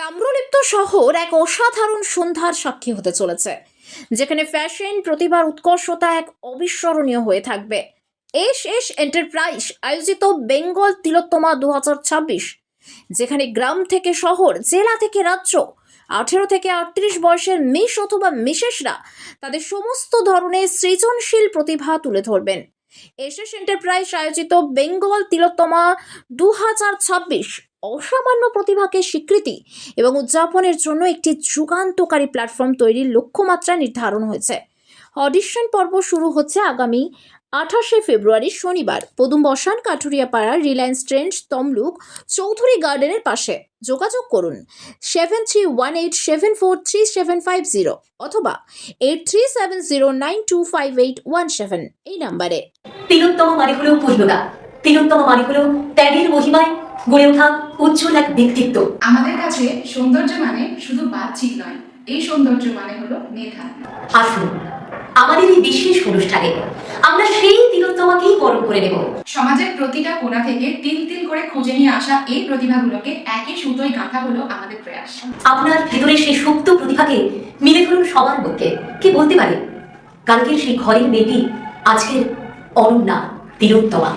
তাম্রলিপ্ত শহর এক অসাধারণ সন্ধ্যার সাক্ষী হতে চলেছে, যেখানে ফ্যাশন প্রতিভার উৎকর্ষতা এক অবিস্মরণীয় হয়ে থাকবে। এস এস এন্টারপ্রাইজ আয়োজিত বেঙ্গল তিলোত্তমা দু হাজার ছাব্বিশ, যেখানে গ্রাম থেকে শহর, জেলা থেকে রাজ্য, আঠেরো থেকে আটত্রিশ বয়সের মিস অথবা মিসেসরা তাদের সমস্ত ধরনের সৃজনশীল প্রতিভা তুলে ধরবেন। এসএস এন্টারপ্রাইজ আয়োজিত বেঙ্গল তিলোত্তমা দু হাজার ছাব্বিশ অসামান্য প্রতিভাকে স্বীকৃতি এবং উদযাপনের জন্য একটি যুগান্তকারী প্ল্যাটফর্ম তৈরির লক্ষ্যমাত্রা নির্ধারণ হয়েছে। অডিশন পর্ব শুরু হচ্ছে আগামী আঠাশে ফেব্রুয়ারি, শনিবার। পদুম বসান, কাঠুরিয়াপাড়া রিলায়েন্স ট্রেন্ড তমলুক, চৌধুরী গার্ডেনের পাশে। যোগাযোগ করুন seven three one eight seven four three seven five zero অথবা eight three seven zero nine two five eight one seven এই নাম্বারে তিলোত্তম মানে হলো পূর্ণতা তিলোত্তম মানে হলো ত্যাগের মহিমায় গড়ে ওঠা উজ্জ্বল এক ব্যক্তিত্ব। আমাদের কাছে সৌন্দর্য মানে শুধু বাহ্যিক নয় এই সৌন্দর্য মানে হলো মেধা। আসুন আমাদের এই বিশেষ অনুষ্ঠানে আমরা সেই তিলোত্তমাকেই বরণ করে নেব। সমাজের প্রতিটা কোণা থেকে তিল তিল করে খুঁজে নিয়ে আসা এই প্রতিভাগুলোকে একই সুতোয় গাঁথা হলো আমাদের প্রয়াস। আপনার ভেতরে সেই সুপ্ত প্রতিভাকে মিলে ধরুন সবার মধ্যে। কি বলতে পারে? কালকের সেই ঘরের মেয়েটি আজকের অনন্যা তিলোত্তমা।